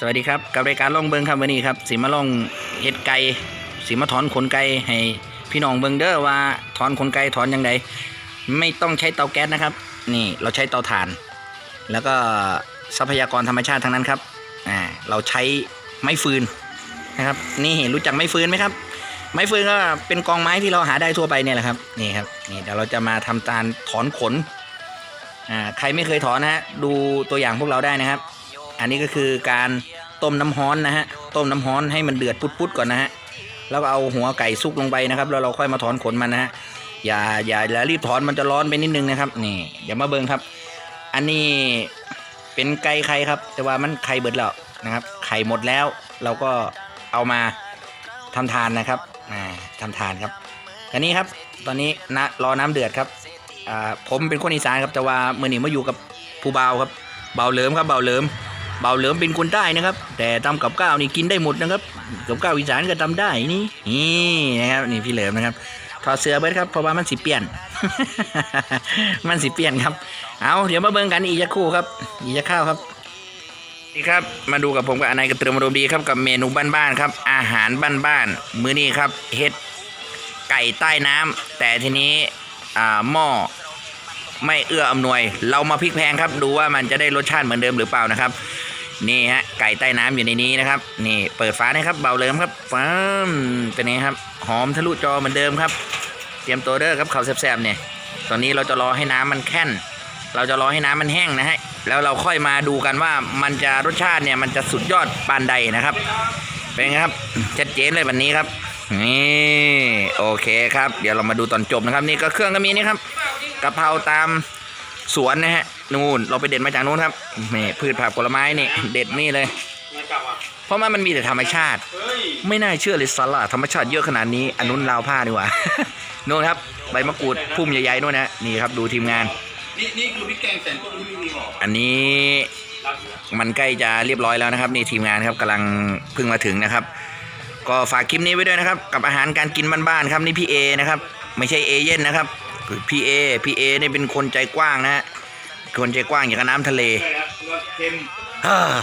สวัสดีครับกับรายการล่องเบิงครับวันนี้ครับสีมาล่องเห็ดไก่สีมาถอนขนไก่ให้พี่น้องเบิงเด้อว่าถอนขนไก่ถอนยังไงไม่ต้องใช้เตาแก๊สนะครับ นี่เราใช้เตาถ่าน แล้วก็ทรัพยากรธรรมชาติทั้งนั้นครับอ่าเราใช้ไม้ฟืนนะครับ นี่รู้จักไม้ฟืนไหมครับ ไม้ฟืนก็เป็นกองไม้ที่เราหาได้ทั่วไปเนี่ยแหละครับนี่ครับนี่เดี๋ยวเราจะมาทำการถอนขนอ่าใครไม่เคยถอนนะฮะดูตัวอย่างพวกเราได้นะครับ อันนี้ก็คือการต้มน้ำฮ้อนนะฮะ ต้มน้ำฮ้อนให้มันเดือดปุดๆก่อนนะฮะ แล้วก็เอาหัวไก่ซุกลงไปนะครับ แล้วเราค่อยมาถอนขนมันนะฮะ อย่าอย่าอย่ารีบถอนมันจะร้อนไปนิดนึงนะครับ นี่เดี๋ยวมาเบิ่งครับ อันนี้เป็นไก่ไข่ครับ แต่ว่ามันไข่เบิดแล้วนะครับ ไข่หมดแล้ว เราก็เอามาทำทานนะครับ อ่าทำทานครับอันนี้ครับ ตอนนี้นะรอน้ำเดือดครับ อ่า ผมเป็นคนอีสานครับ แต่ว่าเมื่อนี้มาอยู่กับผู้เบาครับ เบาเหลิมครับ เบาเหลิม เบาเหลิมเป็นคนใต้นะครับ แต่ทำกับข้าวนี่กินได้หมดนะครับกับข้าวอีสานก็ทำได้นี่นี่นะครับนี่พี่เหลิมนะครับถอดเสื้อเบิดครับเพราะว่ามันสิเปลี่ยน มันสิเปลี่ยนครับ เอาเดี๋ยวมาเบิ่งกันอีกจะคู่ครับ อีกจะข้าวครับนี่ครับมาดูกับผมกับอนายกระเตือมอารมณ์ดีครับกับเมนูบ้านๆครับ อาหารบ้านๆมื้อนี้ครับเฮ็ดไก่ใต้น้ำแต่ทีนี้อ่าหม้อไม่เอื้ออำนวย เรามาพลิกแพงครับ ดูว่ามันจะได้รสชาติเหมือนเดิมหรือเปล่านะครับ นี่ฮะไก่ใต้น้ำอยู่ในนี้นะครับ นี่เปิดฟ้านะครับเบาเลิมครับฟ้ามเป็นไงครับ หอมทะลุจอเหมือนเดิมครับ เตรียมตัวเด้อครับเขาแซ่บๆเนี่ยตอนนี้เราจะรอให้น้ำมันแค่น เราจะรอให้น้ำมันแห้งนะฮะแล้วเราค่อยมาดูกันว่ามันจะรสชาติเนี่ยมันจะสุดยอดปานใดนะครับ เป็นไงครับชัดเจนเลยวันนี้ครับนี่โอเคครับ เดี๋ยวเรามาดูตอนจบนะครับ นี่ก็เครื่องก็มีนี่ครับกะเพราตามสวนนะฮะ นู่นเราไปเด็ดมาจากนู้นครับนี่พืชผักผลไม้นี่เด็ดนี่เลย เพราะว่ามันมีแต่ธรรมชาติ ไม่น่าเชื่อเลยสลัดธรรมชาติเยอะขนาดนี้อันนู้นราวผ้าดีกว่านู่นครับใบมะกรูดพุ่มใหญ่ๆนู่นนะนี่ครับดูทีมงานนี่นี่คือพริกแกงแสนต้นที่ไม่มีหรอกอันนี้มันใกล้จะเรียบร้อยแล้วนะครับนี่ทีมงานครับกำลังเพิ่งมาถึงนะครับ ก็ฝากคลิปนี้ไว้ด้วยนะครับ กับอาหารการกินบ้านๆครับนี่พี่เอนะครับ ไม่ใช่เอเย่นนะครับคือพี่เอพี่เอนี่เป็นคนใจกว้างนะฮะ คนใจกว้างอย่างกับน้ำทะเลใช่ครับรสเค็มเฮ้อ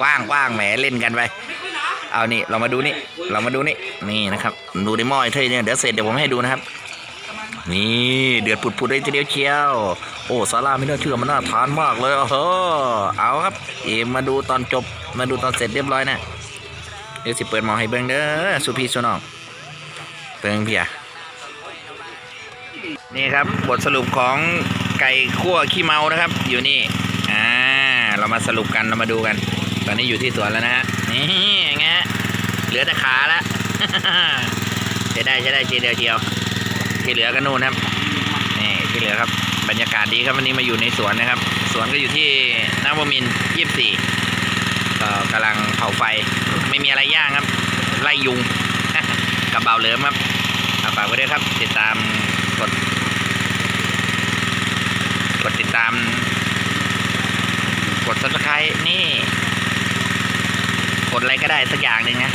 กว้างกว้างแหมเล่นกันไป เอานี่เรามาดูนี่ เรามาดูนี่ นี่นะครับ ดูในหม้อไอ้เท่เนี่ยเดี๋ยวเสร็จเดี๋ยวผมให้ดูนะครับ นี่เดือดปุดๆเลยทีเดียวเชียว โอ้ซาลาไม่น่าเชื่อมันน่าทานมากเลยโอ้โหเอาครับ เอ็มมาดูตอนจบ มาดูตอนเสร็จเรียบร้อยนะเดี๋ยวสิเปิดหมอให้เบิ่งเด้อสุพี่สุน้องเบิ่งเพียนี่ครับบทสรุปของ ไก่คั่วขี้เมานะครับ อยู่นี่อ่าเรามาสรุปกันเรามาดูกัน ตอนนี้อยู่ที่สวนแล้วนะฮะนี่ไงฮะเหลือแต่ขาละใช้ได้ใช้ได้เชียวเดียวเชียวที่เหลือก็นู่นครับนี่ที่เหลือครับ บรรยากาศดีครับวันนี้มาอยู่ในสวนนะครับ สวนก็อยู่ที่นวมินยี่สี่ก็กำลังเผาไฟไม่มีอะไรย่างครับ ไล่ยุงกับเบาเหลิมครับฝากไว้ด้วยครับ ติดตามกด ดติดตาม กด subscribe นี่ กดอะไรก็ได้สักอย่างหนึ่งนะ